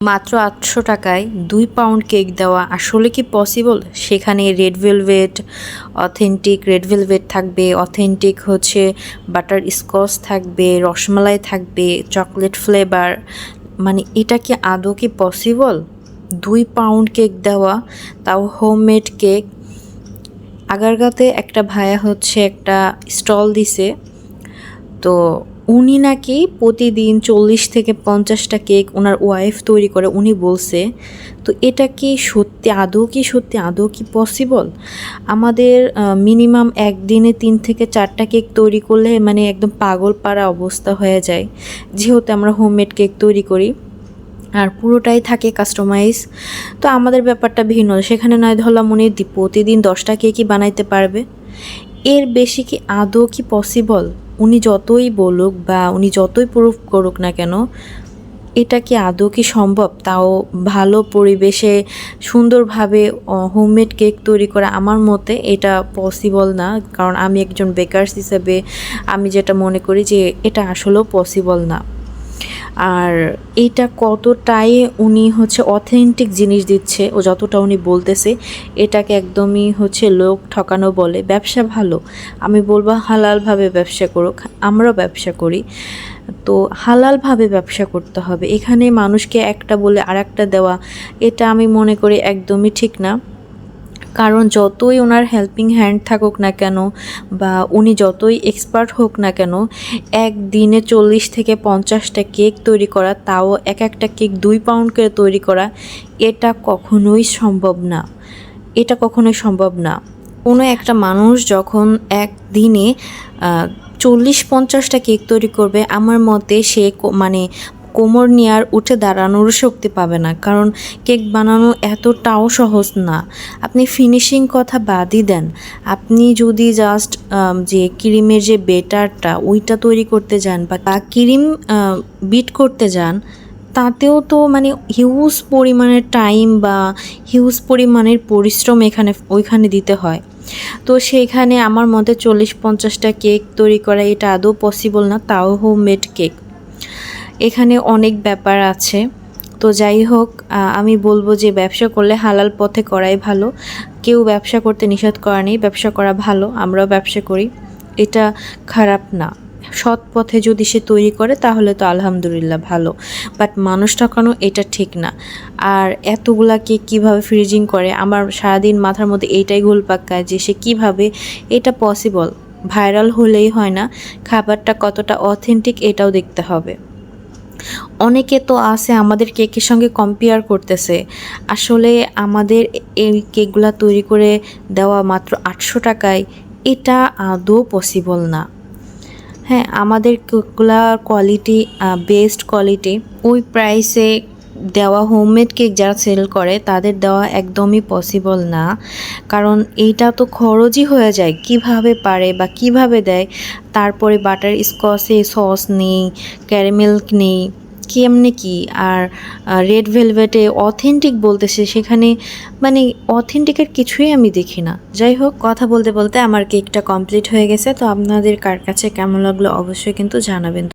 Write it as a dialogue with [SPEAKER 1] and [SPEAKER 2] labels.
[SPEAKER 1] মাত্র আটশো টাকায় দুই পাউন্ড কেক দেওয়া আসলে কি পসিবল সেখানে red velvet authentic red velvet থাকবে অথেন্টিক হচ্ছে বাটার স্কচ থাকবে, রসমালাই থাকবে চকলেট ফ্লেভার মানে এটা কি আদৌ কি পসিবল দুই পাউন্ড কেক দেওয়া, তাও হোমমেড কেক আগারগাতে একটা ভায়া হচ্ছে একটা স্টল দিছে, তো উনি নাকি প্রতিদিন চল্লিশ থেকে পঞ্চাশটা কেক ওনার ওয়াইফ তৈরি করে, উনি বলছে, তো এটা কি সত্যি, আদৌ কি সত্যি, আদৌ কি পসিবল আমাদের মিনিমাম একদিনে তিন থেকে চারটা কেক তৈরি করলে মানে একদম পাগল পাড়া অবস্থা হয়ে যায়। যেহেতু আমরা হোমমেড কেক তৈরি করি, আর পুরোটাই থাকে কাস্টমাইজ তো আমাদের ব্যাপারটা ভিন্ন। সেখানে নয় ধরলাম উনি প্রতিদিন দশটা কেকই বানাইতে পারবে। এর বেশি কি আদৌ কি পসিবল উনি যতই বলুক বা উনি যতই প্রুফ করুক না কেন, এটা কি আদৌ কি সম্ভব? তাও ভালো পরিবেশে সুন্দরভাবে হোমমেড কেক তৈরি করা আমার মতে এটা পসিবল না। কারণ আমি একজন বেকারস হিসেবে আমি যেটা মনে করি যে এটা আসলেও পসিবল না। আর এইটা কতটাই উনি হচ্ছে অথেন্টিক জিনিস দিচ্ছে ও যতটা উনি বলতেছে, এটাকে একদমই হচ্ছে লোক ঠকানো বলে। ব্যবসা ভালো। আমি বলব হালালভাবে ব্যবসা করুক। আমরাও ব্যবসা করি। তো হালালভাবে ব্যবসা করতে হবে। এখানে মানুষকে একটা বলে আর একটা দেওয়া, এটা আমি মনে করি একদমই ঠিক না। কারণ যতই ওনার হেল্পিং হ্যান্ড থাকুক না কেন বা উনি যতই এক্সপার্ট হোক না কেন, একদিনে চল্লিশ থেকে পঞ্চাশটা কেক তৈরি করা, তাও এক একটা কেক দুই পাউন্ড করে তৈরি করা, এটা কখনোই সম্ভব না। এটা কখনোই সম্ভব না। কোনো একটা মানুষ যখন একদিনে চল্লিশ পঞ্চাশটা কেক তৈরি করবে, আমার মতে সে মানে কোমর নিয়ে আর উঠে দাঁড়ানোর শক্তি পাবে না, কারণ কেক বানানো এতটাও সহজ না। আপনি ফিনিশিং কথা বাদই দেন। আপনি যদি জাস্ট যে ক্রিমের যে বেটারটা, ওইটা তৈরি করতে যান বা ক্রিম বিট করতে যান, তাতেও তো মানে হিউজ পরিমাণের টাইম বা হিউজ পরিমাণের পরিশ্রম এখানে, ওইখানে দিতে হয়। তো সেইখানে আমার মতে চল্লিশ পঞ্চাশটা কেক তৈরি করা এটা আদৌ পসিবল না, তাও হোমমেড কেক। এখানে অনেক ব্যাপার আছে। তো যাই হোক আমি বলব যে ব্যবসা করলে হালাল পথে করাই ভালো। কেউ ব্যবসা করতে নিষেধ করা নেই, ব্যবসা করা ভালো, আমরাও ব্যবসা করি। এটা খারাপ না। সৎ পথে যদি সে তৈরি করে, তাহলে তো আলহামদুলিল্লাহ ভালো। বাট মানুষ ঠকানো এটা ঠিক না। আর এতগুলা কেক কীভাবে ফ্রিজিং করে? আমার সারাদিন মাথার মধ্যে এইটাই ঘুল পাক্কায় যে সে কীভাবে এটা পসিবল ভাইরাল হলেই হয় না। খাবারটা কতটা অথেন্টিক এটাও দেখতে হবে। অনেকে তো আছে আমাদের কেকের সঙ্গে কম্পেয়ার করতেছে। আসলে আমাদের এই কেকগুলা তৈরি করে দেওয়া মাত্র আটশো টাকায় এটা আদৌ পসিবল না। হ্যাঁ আমাদের কেকগুলার কোয়ালিটি বেস্ট কোয়ালিটি ওই প্রাইসে দেওয়া হোমমেড কেক যারা সেল করে, তাদের দেওয়া একদমই পসিবল না। কারণ এইটা তো খরচই হয়ে যায়। কীভাবে পারে বা কীভাবে দেয়? তারপরে বাটার স্কচে সস নেই ক্যারামেল নেই, কেমনে কি? আর রেড ভেলভেটে অথেন্টিক বলতেছে সেখানে মানে অথেন্টিকের কিছুই আমি দেখি না। যাই হোক, কথা বলতে বলতে আমার কেকটা কমপ্লিট হয়ে গেছে। তো আপনাদের কার কাছে কেমন লাগল অবশ্যই কিন্তু জানাবেন।